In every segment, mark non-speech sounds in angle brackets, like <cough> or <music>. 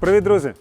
Привіт, друзі!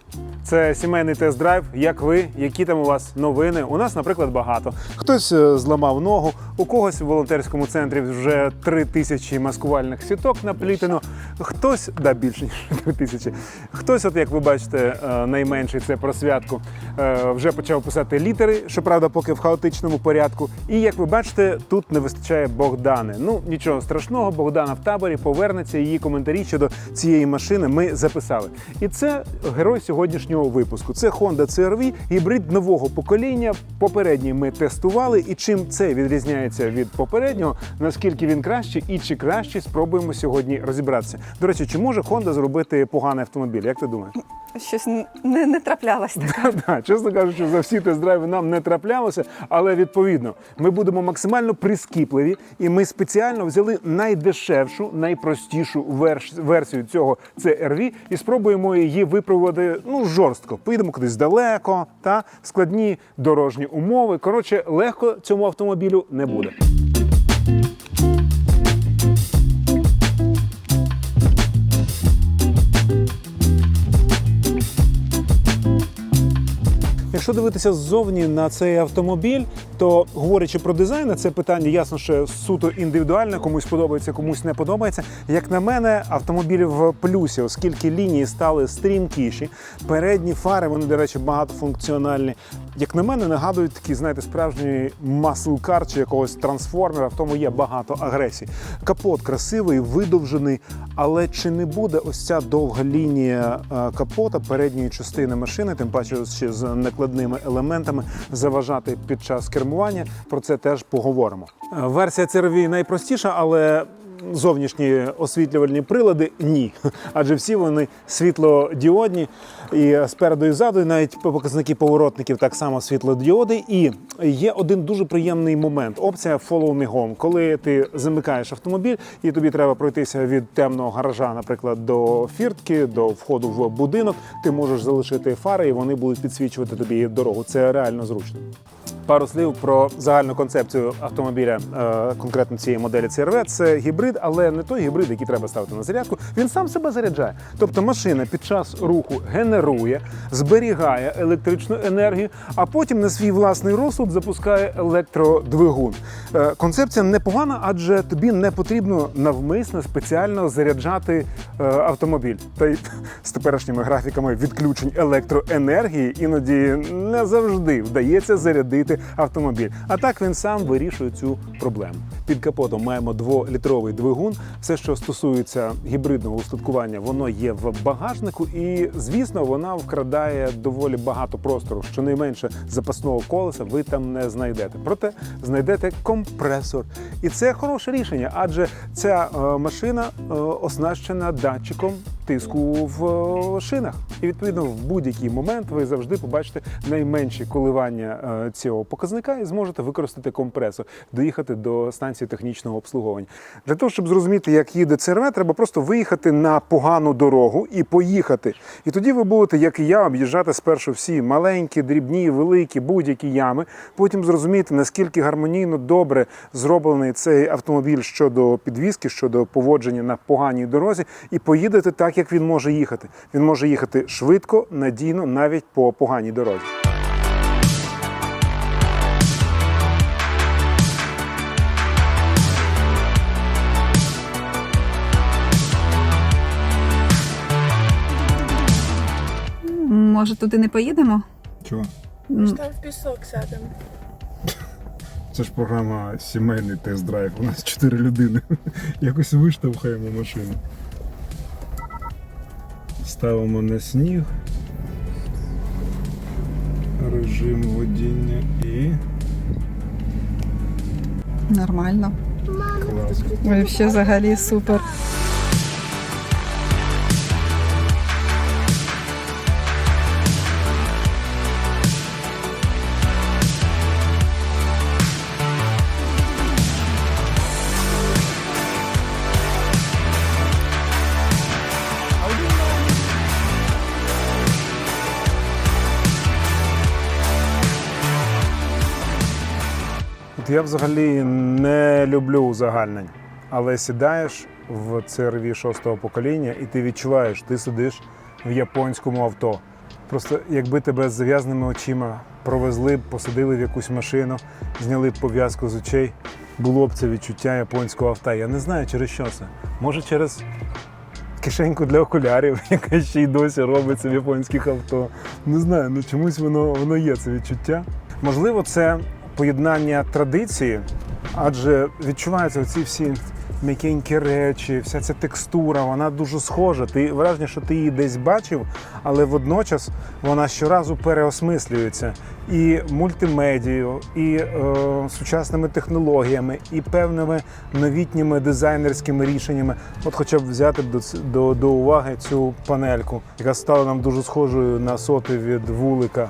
Це сімейний тест-драйв. Як ви, які там у вас новини? У нас, наприклад, багато. Хтось е, зламав ногу, у когось в волонтерському центрі вже три тисячі маскувальних сіток наплітено. Хтось, да, більше ніж <laughs> три тисячі. Хтось, от як ви бачите, е, найменший це про святку, е, вже почав писати літери, щоправда, поки в хаотичному порядку. І як ви бачите, тут не вистачає Богдани. Ну нічого страшного, Богдана в таборі повернеться. Її коментарі щодо цієї машини ми записали. І це герой сьогоднішнього випуску. Це Honda CR-V, гібрид нового покоління. Попередній ми тестували. І чим це відрізняється від попереднього, наскільки він кращий і чи кращий, спробуємо сьогодні розібратися. До речі, чи може Honda зробити поганий автомобіль? Як ти думаєш? Щось не, не траплялось <laughs> таке. Да, чесно кажучи, за всі тест-драйви нам не траплялося, але відповідно ми будемо максимально прискіпливі, і ми спеціально взяли найдешевшу, найпростішу версію цього CR-V і спробуємо її випробувати ну жорстко. Поїдемо кудись далеко, та складні дорожні умови. Коротше, легко цьому автомобілю не буде. Якщо дивитися ззовні на цей автомобіль, то говорячи про дизайн, це питання ясно, що суто індивідуальне, комусь подобається, комусь не подобається. Як на мене, автомобіль в плюсі, оскільки лінії стали стрімкіші. Передні фари, вони, до речі, багатофункціональні. Як на мене, нагадують такі, знаєте, справжній маслкар чи якогось трансформера, в тому є багато агресії. Капот красивий, видовжений, але чи не буде ось ця довга лінія е, капота передньої частини машини, тим паче ще з накладними елементами, заважати під час кермування? Про це теж поговоримо. Е, Версія CR-V найпростіша, але зовнішні освітлювальні прилади ні. <laughs> Адже всі вони світлодіодні. І спереду і ззаду, і навіть показники поворотників так само світлодіоди. І є один дуже приємний момент. Опція Follow Me Home. Коли ти замикаєш автомобіль, і тобі треба пройтися від темного гаража, наприклад, до фіртки, до входу в будинок, ти можеш залишити фари, і вони будуть підсвічувати тобі дорогу. Це реально зручно. Пару слів про загальну концепцію автомобіля, е, конкретно цієї моделі CR-V. Це гібрид, але не той гібрид, який треба ставити на зарядку. Він сам себе заряджає. Тобто машина під час руху генерує, зберігає електричну енергію, а потім на свій власний розсуд запускає електродвигун. Е, Концепція непогана, адже тобі не потрібно навмисно спеціально заряджати е, автомобіль. Та й з теперішніми графіками відключень електроенергії іноді не завжди вдається зарядити автомобіль. А так він сам вирішує цю проблему. Під капотом маємо дволітровий двигун. Все, що стосується гібридного устаткування, воно є в багажнику, і звісно, вона вкрадає доволі багато простору. Щонайменше запасного колеса ви там не знайдете. Проте знайдете компресор, і це хороше рішення, адже ця е, машина е, оснащена датчиком тиску в е, шинах. І відповідно в будь-який момент ви завжди побачите найменші коливання е, цього показника і зможете використати компресор, доїхати до станції технічного обслуговування. Для того, щоб зрозуміти, як їде ЦРВ, треба просто виїхати на погану дорогу і поїхати. І тоді ви будете, як і я, об'їжджати спершу всі маленькі, дрібні, великі, будь-які ями. Потім зрозумієте, наскільки гармонійно добре зроблений цей автомобіль щодо підвізки, щодо поводження на поганій дорозі, і поїдете так, як він може їхати. Він може їхати швидко, надійно, навіть по поганій дорозі. Може, туди не поїдемо? Чого? М, Там в пісок сядемо. Це ж програма сімейний тест-драйв. У нас чотири людини. Якось виштовхаємо машину. Ставимо на сніг. Режим водіння і Нормально. клас. Вообще взагалі супер. Я взагалі не люблю узагальнень, але сідаєш в CRV шостого покоління, і ти відчуваєш, ти сидиш в японському авто. Просто якби тебе з зав'язаними очима провезли посадили в якусь машину, зняли б пов'язку з очей, було б це відчуття японського авто. Я не знаю через що це. Може через кишеньку для окулярів, <laughs> яка ще й досі робиться в японських авто. Не знаю, ну чомусь воно, воно є це відчуття. Можливо, це поєднання традиції, адже відчуваються оці всі м'якенькі речі, вся ця текстура, вона дуже схожа. Ти враження, що ти її десь бачив, але водночас вона щоразу переосмислюється і мультимедією, і е, сучасними технологіями, і певними новітніми дизайнерськими рішеннями. От хоча б взяти до, до, до уваги цю панельку, яка стала нам дуже схожою на соти від вулика.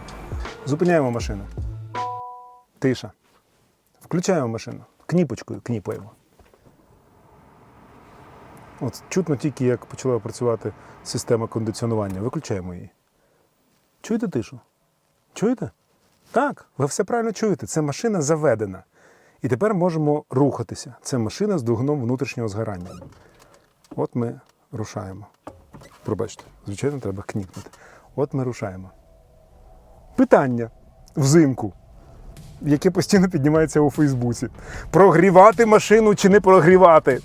Зупиняємо машину. Тиша. Включаємо машину. Кніпочкою кніпаємо. От чутно тільки, як почала працювати система кондиціонування. Виключаємо її. Чуєте тишу? Чуєте? Так, ви все правильно чуєте. Це машина заведена. І тепер можемо рухатися. Це машина з двигуном внутрішнього згорання. От ми рушаємо. Пробачте, звичайно, треба кніпнути. От ми рушаємо. Питання взимку, яке постійно піднімається у Фейсбуці. Прогрівати машину чи не прогрівати?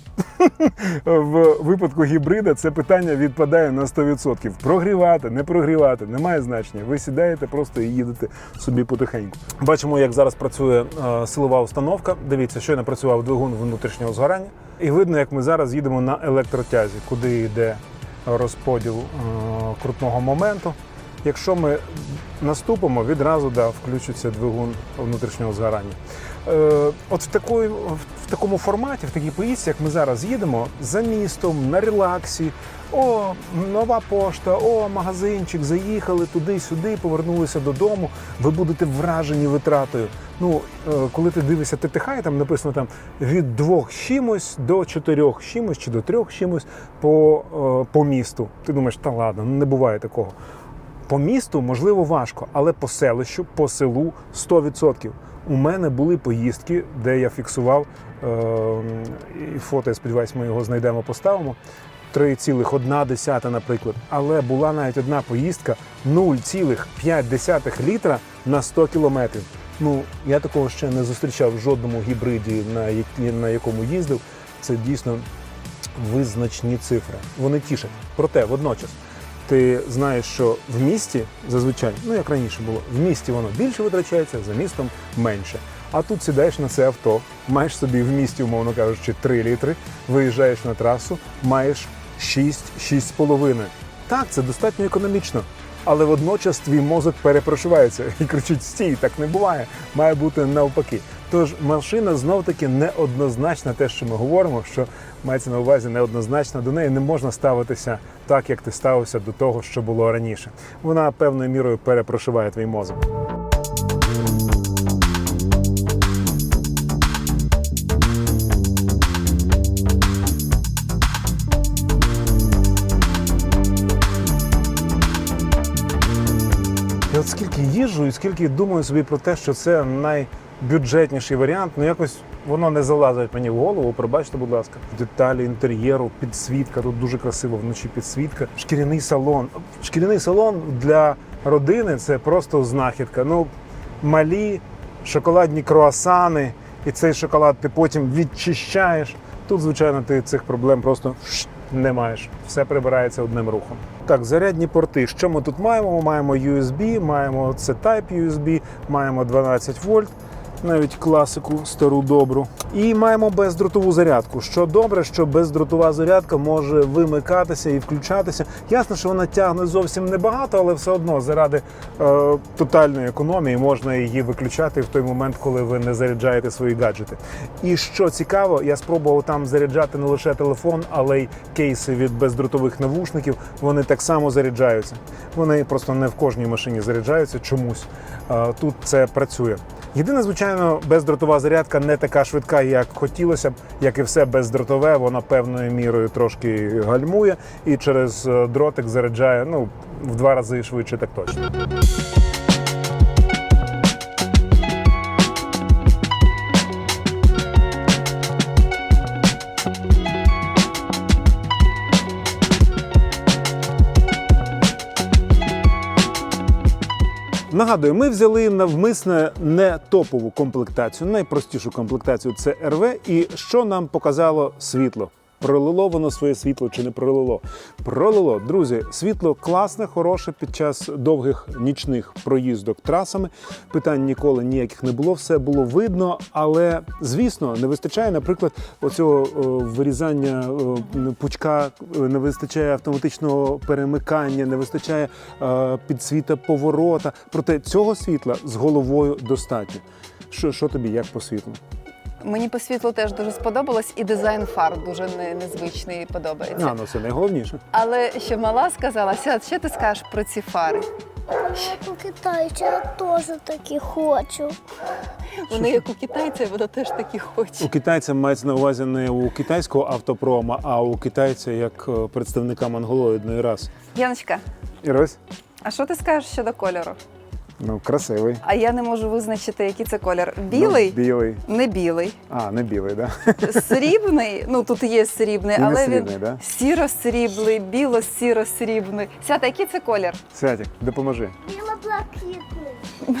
<laughs> В випадку гібрида це питання відпадає на 100%. Прогрівати, не прогрівати, немає значення. Ви сідаєте просто і їдете собі потихеньку. Бачимо, як зараз працює е, силова установка. Дивіться, щойно працював двигун внутрішнього згорання. І видно, як ми зараз їдемо на електротязі, куди йде розподіл е, крутного моменту. Якщо ми наступимо, відразу да, включиться двигун внутрішнього згорання. Е, от в, такої, в такому форматі, в такій поїздці, як ми зараз їдемо, за містом, на релаксі, о, нова пошта, о, магазинчик, заїхали туди-сюди, повернулися додому. Ви будете вражені витратою. Ну, е, коли ти дивишся ТТХ, і там написано там від двох чимось до чотирьох чимось чи до трьох чимось по, е, по місту. Ти думаєш, та ладно, не буває такого. По місту можливо важко, але по селищу, по селу 100%. У мене були поїздки, де я фіксував е, фото, я сподіваюся, ми його знайдемо, поставимо. 3,1, наприклад. Але була навіть одна поїздка 0,5 літра на 100 кілометрів. Ну, я такого ще не зустрічав в жодному гібриді, на якому їздив. Це дійсно визначні цифри. Вони тішать. Проте водночас ти знаєш, що в місті зазвичай, ну як раніше було, в місті воно більше витрачається, за містом менше. А тут сідаєш на це авто, маєш собі в місті, умовно кажучи, 3 літри, виїжджаєш на трасу, маєш 6-6,5. Так, це достатньо економічно. Але водночас твій мозок перепрошивається і кричить: стій, так не буває, має бути навпаки. Тож машина знов таки неоднозначна, те, що ми говоримо, що мається на увазі неоднозначно, до неї не можна ставитися так, як ти ставився до того, що було раніше. Вона певною мірою перепрошиває твій мозок. Я от скільки їжджу і скільки думаю собі про те, що це найбюджетніший варіант, ну якось воно не залазить мені в голову. Пробачте, будь ласка, деталі інтер'єру, підсвітка. Тут дуже красиво вночі підсвітка. Шкіряний салон. Шкіряний салон для родини це просто знахідка. Ну, малі шоколадні круасани, і цей шоколад ти потім відчищаєш. Тут, звичайно, ти цих проблем просто не маєш. Все прибирається одним рухом. Так, зарядні порти. Що ми тут маємо? Ми маємо USB, маємо це Type USB, маємо 12 вольт, навіть класику стару добру. І маємо бездротову зарядку. Що добре, що бездротова зарядка може вимикатися і включатися. Ясно, що вона тягне зовсім небагато, але все одно заради е, тотальної економії можна її виключати в той момент, коли ви не заряджаєте свої гаджети. І що цікаво, я спробував там заряджати не лише телефон, але й кейси від бездротових навушників. Вони так само заряджаються. Вони просто не в кожній машині заряджаються чомусь. Е, Тут це працює. Єдине, звичайно, бездротова зарядка не така швидка, як хотілося б, як і все бездротове, вона певною мірою трошки гальмує і через е, дротик заряджає ну, в два рази швидше, так точно. Нагадую, ми взяли навмисне не топову комплектацію, найпростішу комплектацію це РВ. І що нам показало світло? Пролило воно своє світло чи не пролило? Пролило. Друзі, світло класне, хороше під час довгих нічних проїздок трасами. Питань ніколи ніяких не було, все було видно, але звісно, не вистачає, наприклад, оцього о, вирізання о, пучка, е, не вистачає автоматичного перемикання, не вистачає е, підсвіта поворота. Проте цього світла з головою достатньо. Що, що тобі, як по світлу? Мені по світлу теж дуже сподобалось, і дизайн фар дуже не- незвичний подобається. А, ну це найголовніше. Але що мала сказала, Сяд, що ти скажеш про ці фари? Як у китайця, я теж такі хочу. Вони як у китайця, вона теж такі У китайця мається на увазі не у китайського автопрома, а у китайця як е, представника монголоїдної раси. Яночка, Ірось? а що ти скажеш щодо кольору? Ну, красивий. А я не можу визначити, який це колір. Білий? Ну, білий. Не білий. А, не білий, да? Срібний, ну тут є срібний, І не але срібний, він да? сіро-сріблий, біло-сіро-срібний. Сята, який це колір? Святик, допоможи. Біло-блакитний.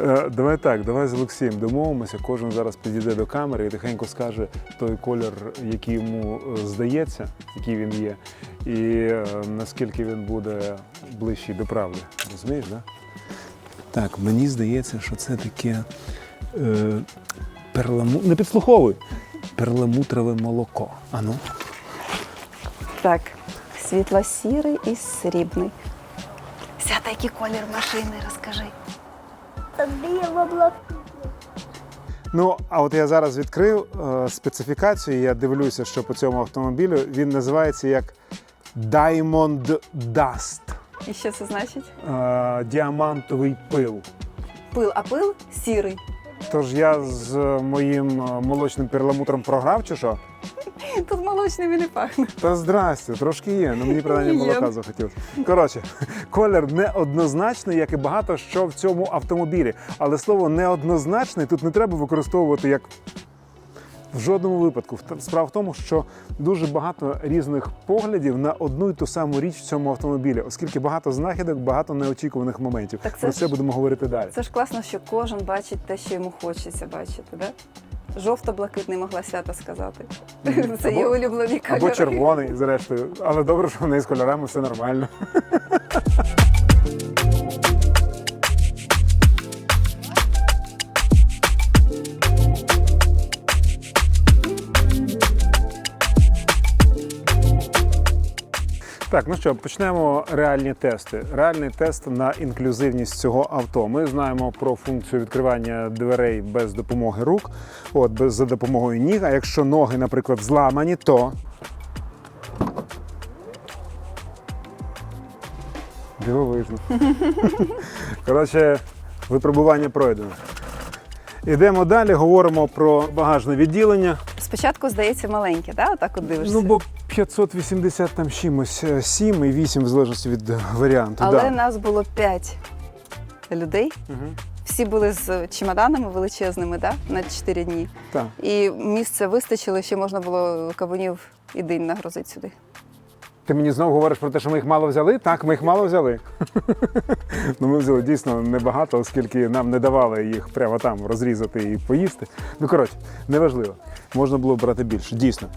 Е, давай так, давай з Олексієм домовимося. Кожен зараз підійде до камери і тихенько скаже той колір, який йому е, здається, який він є, і е, наскільки він буде ближчий до правди. Розумієш, да? Так, мені здається, що це таке е, перламу... не підслуховуй. Перламутрове молоко. Ану. Так, світло-сірий і срібний. Сята, який колір машини, розкажи. Біло-блакитний. Ну, а от я зараз відкрив е, специфікацію, і я дивлюся, що по цьому автомобілю він називається як Diamond Dust. І що це значить? Е, діамантовий пил. Пил, а пил сірий. Тож я з моїм е, молочним перламутром програв, чи що? Тут молочним і не пахне. Та здрасте, трошки є, ну мені принаймні молока захотілося. Коротше, колір неоднозначний, як і багато що в цьому автомобілі. Але слово неоднозначний тут не треба використовувати як. В жодному випадку. Справа в тому, що дуже багато різних поглядів на одну і ту саму річ в цьому автомобілі, оскільки багато знахідок, багато неочікуваних моментів. Так це Про це ж- будемо говорити далі. Це ж класно, що кожен бачить те, що йому хочеться бачити, да? Жовто-блакитний могла свята сказати. Це її улюблені кольори. Або червоний, зрештою. Але добре, що в неї з кольорами все нормально. <laughs> Так, ну що, почнемо реальні тести. Реальний тест на інклюзивність цього авто. Ми знаємо про функцію відкривання дверей без допомоги рук, от без за допомогою ніг. А якщо ноги, наприклад, зламані, то Дивовижно. <laughs> Коротше, випробування пройдено. Ідемо далі, говоримо про багажне відділення. Спочатку здається маленьке, да? Отак от дивишся. Ну, бо 580 там чимось, е, 7 і 8, в залежності від варіанту. Але да. нас було п'ять людей. Мгм. Всі були з чемоданами величезними, да? на 4 дні. Так. І місце вистачило, ще можна було кавунів і динь нагрузити сюди. Ти мені знову говориш про те, що ми їх мало взяли? Так, ми їх мало взяли. ну, ми взяли дійсно небагато, оскільки нам не давали їх прямо там розрізати і поїсти. Ну, коротше, неважливо. Можна було брати більше, дійсно.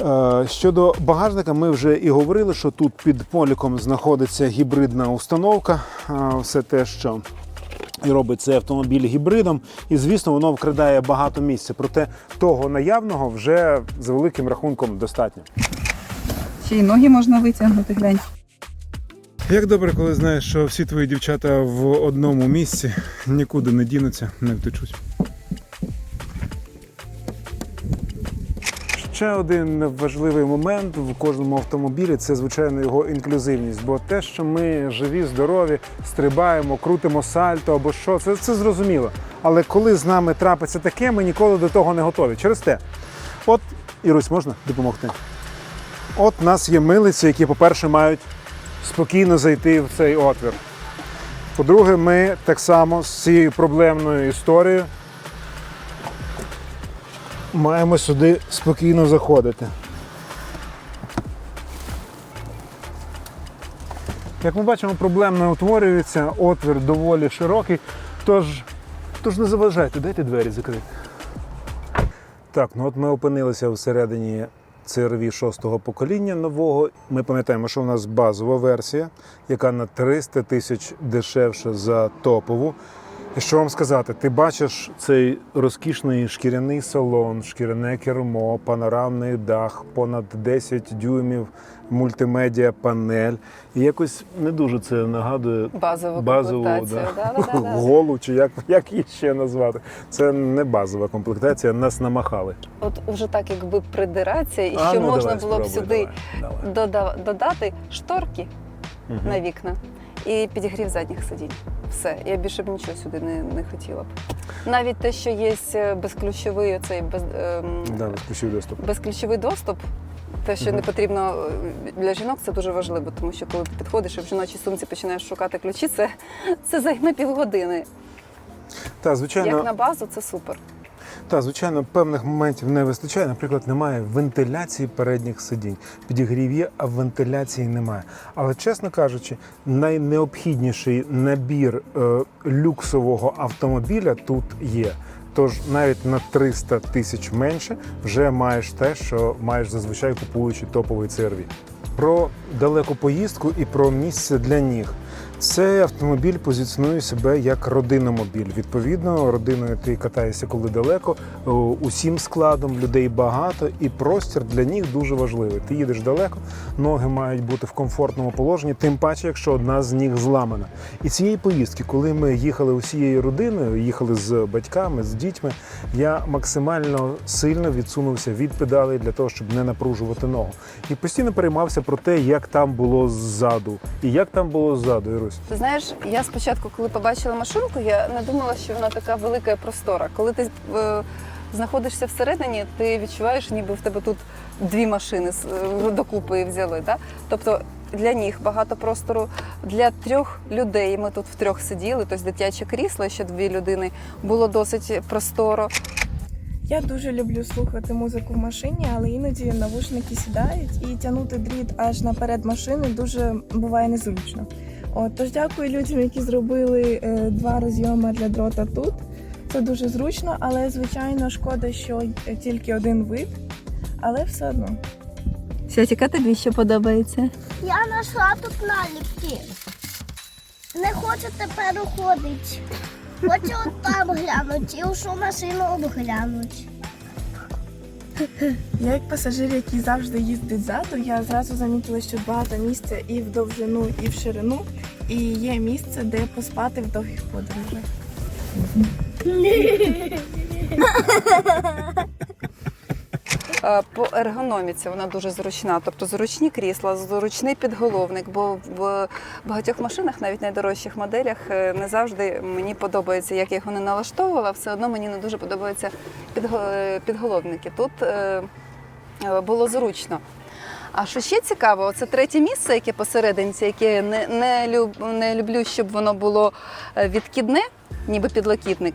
Е, Щодо багажника, ми вже і говорили, що тут під поліком знаходиться гібридна установка. Е, Все те, що і робить цей автомобіль гібридом, і звісно, воно вкрадає багато місця. Проте того наявного вже за великим рахунком достатньо. Ще й ноги можна витягнути, глянь. Як добре, коли знаєш, що всі твої дівчата в одному місці нікуди не дінуться, не втечуть. Ще один важливий момент в кожному автомобілі це, звичайно, його інклюзивність. Бо те, що ми живі, здорові, стрибаємо, крутимо сальто або що, це, це зрозуміло. Але коли з нами трапиться таке, ми ніколи до того не готові. Через те, от, Ірусь, можна допомогти? От у нас є милиці, які, по-перше, мають спокійно зайти в цей отвір. По-друге, ми так само з цією проблемною історією маємо сюди спокійно заходити. Як ми бачимо, проблем не утворюється, отвір доволі широкий. Тож, тож не заважайте, дайте двері закрити. Так, ну от ми опинилися всередині CRV шостого покоління нового. Ми пам'ятаємо, що у нас базова версія, яка на 300 тисяч дешевше за топову. І що вам сказати, ти бачиш цей розкішний шкіряний салон, шкіряне кермо, панорамний дах, понад 10 дюймів, мультимедіа панель. І якось не дуже це нагадує Базову, базову да. Да, да, да, да. голу, чи як, як її ще назвати. Це не базова комплектація, нас намахали. От уже так якби придиратися, і А, що ну, можна давай, було б сюди давай, давай. дода- додати шторки Мгм. на вікна і підігрів задніх сидінь. Все, я більше б нічого сюди не, не хотіла б. Навіть те, що є безключовий оцей без, ем, Да, безключовий доступ. безключовий доступ. Те, що Мгм. не потрібно е, для жінок, це дуже важливо, тому що коли ти підходиш і в жіночій сумці починаєш шукати ключі, це, це займе півгодини. Та, звичайно, Як на базу, це супер. Та, звичайно, певних моментів не вистачає. Наприклад, немає вентиляції передніх сидінь. Підігрів є, а вентиляції немає. Але, чесно кажучи, найнеобхідніший набір е, люксового автомобіля тут є. Тож навіть на 300 тисяч менше вже маєш те, що маєш зазвичай купуючи топовий CR-V. Про далеку поїздку і про місце для ніг. Цей автомобіль позиціонує себе як родиномобіль. Відповідно, родиною ти катаєшся коли далеко, усім складом людей багато, і простір для ніг дуже важливий. Ти їдеш далеко, ноги мають бути в комфортному положенні, тим паче, якщо одна з ніг зламана. І цієї поїздки, коли ми їхали усією родиною, їхали з батьками, з дітьми, я максимально сильно відсунувся від педалей для того, щоб не напружувати ногу. І постійно переймався про те, як там було ззаду, і як там було ззаду, Ірусь. Ти знаєш, я спочатку, коли побачила машинку, я не думала, що вона така велика і простора. Коли ти е, знаходишся всередині, ти відчуваєш, ніби в тебе тут дві машини з- е, докупи взяли. Да? Тобто для ніг багато простору, для трьох людей. Ми тут втрьох сиділи, тобто дитяче крісло, ще дві людини, було досить просторо. Я дуже люблю слухати музику в машині, але іноді навушники сідають і тягнути дріт аж наперед машини дуже буває незручно. От, тож дякую людям, які зробили е, два розйоми для дрота тут. Це дуже зручно, але звичайно шкода, що е, тільки один вид, але все одно. Святіка, тобі що подобається? Я знайшла тут наліпки. Не хочу тепер уходити. Хочу от там глянути і ушу машину обглянути. <laughs> Я як пасажир, який завжди їздить ззаду, я зразу замітила, що багато місця і в довжину, і в ширину, і є місце, де поспати в довгих подорожах. <laughs> Е, По ергономіці вона дуже зручна, тобто зручні крісла, зручний підголовник, бо в багатьох машинах, навіть найдорожчих моделях, е, не завжди мені подобається, як я його не налаштовувала, все одно мені не дуже подобаються е, підголовники. Тут було зручно. А що ще цікаво, це третє місце, яке посередині, яке не, не, люб, не люблю, щоб воно було відкидне, ніби підлокітник.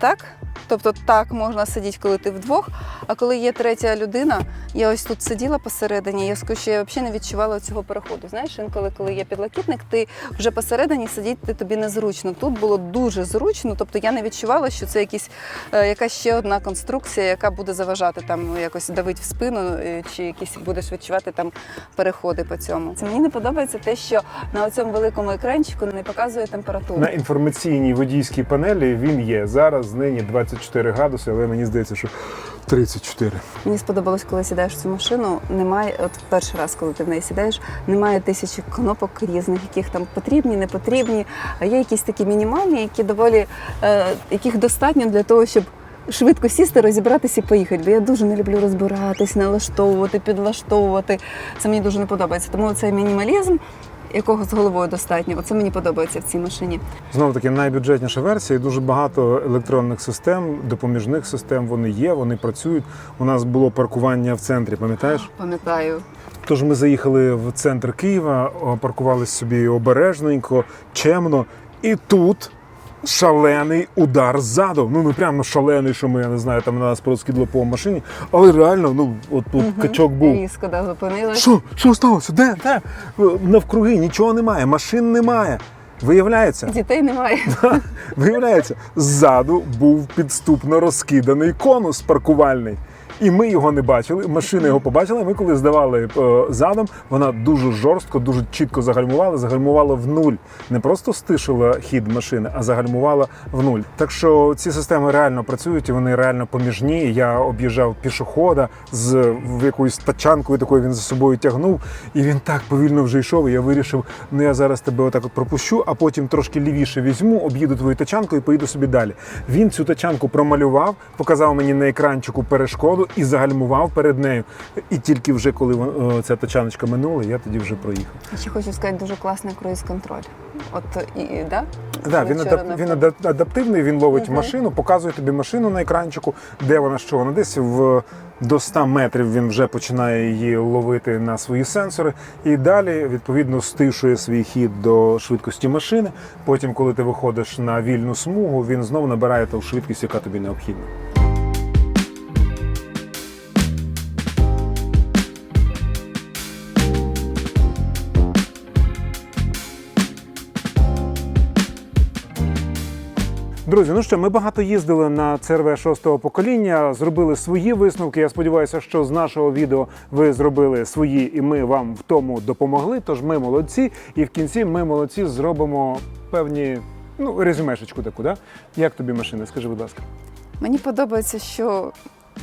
Так? Тобто так можна сидіти, коли ти вдвох. А коли є третя людина, я ось тут сиділа посередині, я скажу, що я взагалі не відчувала цього переходу. Знаєш, інколи, коли є підлокітник, ти вже посередині сидіти тобі незручно. Тут було дуже зручно, тобто я не відчувала, що це якісь, е, якась ще одна конструкція, яка буде заважати там ну, якось давить в спину, е, чи якісь будеш відчувати там переходи по цьому. Це мені не подобається те, що на цьому великому екранчику не показує температуру. На інформаційній водійській панелі він є. Зараз нині 24 градуси, але мені здається, що 34. Мені сподобалось, коли сідаєш в цю машину. Немає, от перший раз, коли ти в неї сідаєш, немає тисячі кнопок різних, яких там потрібні, не потрібні. А є якісь такі мінімальні, які доволі е, яких достатньо для того, щоб. Швидко сісти, розібратися і поїхати. Бо я дуже не люблю розбиратись, налаштовувати, підлаштовувати. Це мені дуже не подобається. Тому цей мінімалізм, якого з головою достатньо, оце мені подобається в цій машині. Знову таки найбюджетніша версія. і Дуже багато електронних систем, допоміжних систем. Вони є, вони працюють. У нас було паркування в центрі, пам'ятаєш? Пам'ятаю, Тож ми заїхали в центр Києва, паркувалися собі обережненько, чемно. І тут шалений удар ззаду. Ну не прямо шалений, що ми, я не знаю, там на нас проскидло по машині, але реально, ну от тут качок був. Різко да, зупинилась. Що? Що сталося? Де? Де? Навкруги нічого немає, машин немає. Виявляється, Дітей немає. <laughs> виявляється, ззаду був підступно розкиданий конус паркувальний. І ми його не бачили. Машина його побачила. Ми коли здавали е, задом, вона дуже жорстко, дуже чітко загальмувала, загальмувала в нуль. Не просто стишила хід машини, а загальмувала в нуль. Так що ці системи реально працюють і вони реально поміжні. Я об'їжджав пішохода з в якоюсь тачанкою, такою він за собою тягнув, і він так повільно вже йшов. І я вирішив, ну я зараз тебе отак от пропущу, а потім трошки лівіше візьму, об'їду твою тачанку і поїду собі далі. Він цю тачанку промалював, показав мені на екранчику перешкоду і загальмував перед нею. І тільки вже коли ця тачаночка минула, я тоді вже проїхав. Ще хочу сказати, дуже класний круїз-контроль. От і, і да? Да, він, адап... він адаптивний, він ловить Мгм. машину, показує тобі машину на екранчику, де вона, що вона десь в до 100 метрів він вже починає її ловити на свої сенсори. І далі, відповідно, стишує свій хід до швидкості машини. Потім, коли ти виходиш на вільну смугу, він знову набирає ту швидкість, яка тобі необхідна. Друзі, ну що, ми багато їздили на ЦРВ шостого покоління, зробили свої висновки. Я сподіваюся, що з нашого відео ви зробили свої, і ми вам в тому допомогли. Тож ми молодці, і в кінці ми молодці зробимо певні ну резюмешечку таку. Да? Як тобі машина? Скажи, будь ласка. Мені подобається, що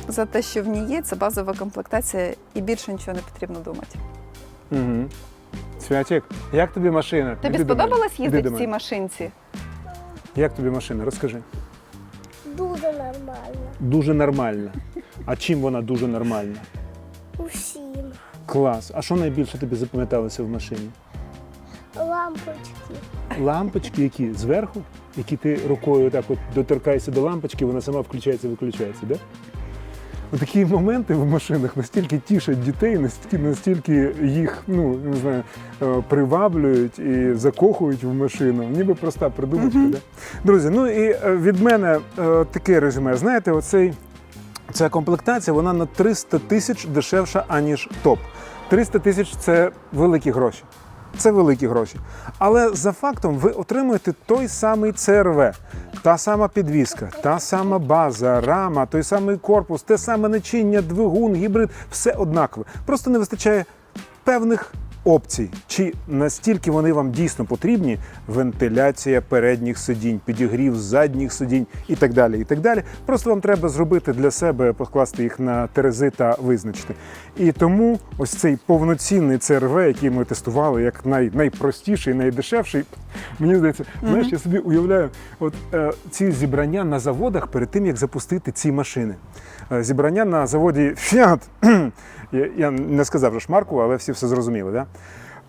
за те, що в ній є, це базова комплектація, і більше нічого не потрібно думати. Угу. Святік, як тобі машина? Тобі Іди сподобалось їздити в цій машинці? Як тобі машина? Розкажи. Дуже нормально. Дуже нормальна. А чим вона дуже нормальна? Усім. Клас. А що найбільше тобі запам'яталося в машині? Лампочки. Лампочки які? Зверху? Які ти рукою так от доторкаєшся до лампочки, вона сама включається виключається, да? Такі моменти в машинах настільки тішать дітей, настільки, настільки їх ну, не знаю, е, приваблюють і закохують в машину. Ніби проста придумочка. Да? Друзі, ну і е, від мене е, таке резюме. Знаєте, оцей, ця комплектація вона на 300 тисяч дешевша, аніж топ. 300 тисяч це великі гроші. Це великі гроші. Але за фактом ви отримуєте той самий ЦРВ, та сама підвіска, та сама база, рама, той самий корпус, те саме начиння, двигун, гібрид все однакове. Просто не вистачає певних опцій, чи настільки вони вам дійсно потрібні: вентиляція передніх сидінь, підігрів задніх сидінь і так далі. І так далі. Просто вам треба зробити для себе, покласти їх на терези та визначити. І тому ось цей повноцінний ЦРВ, який ми тестували, як най, найпростіший, найдешевший, мені здається, знаєш, я собі уявляю, от е, ці зібрання на заводах перед тим, як запустити ці машини. Е, зібрання на заводі Fiat. <clears throat> я, не сказав же ж марку, але всі все зрозуміли. Да?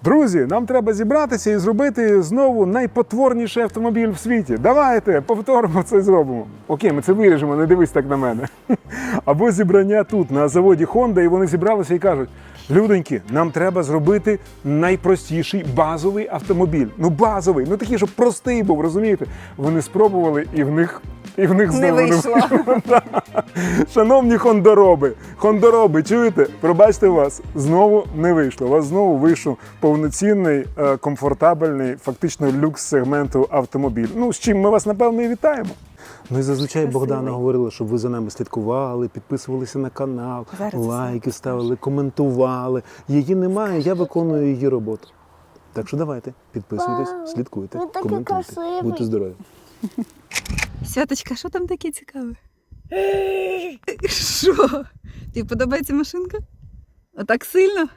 Друзі, нам треба зібратися і зробити знову найпотворніший автомобіль в світі. Давайте повторимо це і зробимо. Окей, ми це виріжемо, не дивись так на мене. <laughs> Або зібрання тут, на заводі Honda, і вони зібралися і кажуть: людоньки, нам треба зробити найпростіший базовий автомобіль. Ну базовий, ну такий, щоб простий був, розумієте? Вони спробували, і в них і в них знову Не вийшло. <laughs> Шановні хондороби, хондороби, чуєте? Пробачте вас, знову не вийшло. У вас знову вийшов повноцінний, е, комфортабельний, фактично люкс сегменту автомобіль. Ну, з чим ми вас напевно і вітаємо. Ну і зазвичай Красивий. Богдана говорила, щоб ви за нами слідкували, підписувалися на канал, Зараз лайки ставили, коментували. Її немає, я виконую її роботу. Так що давайте, підписуйтесь, слідкуйте, ви коментуйте. Будьте здорові. Святочка, що там таке цікаве? <gasps> Що? Тобі подобається машинка? Отак сильно?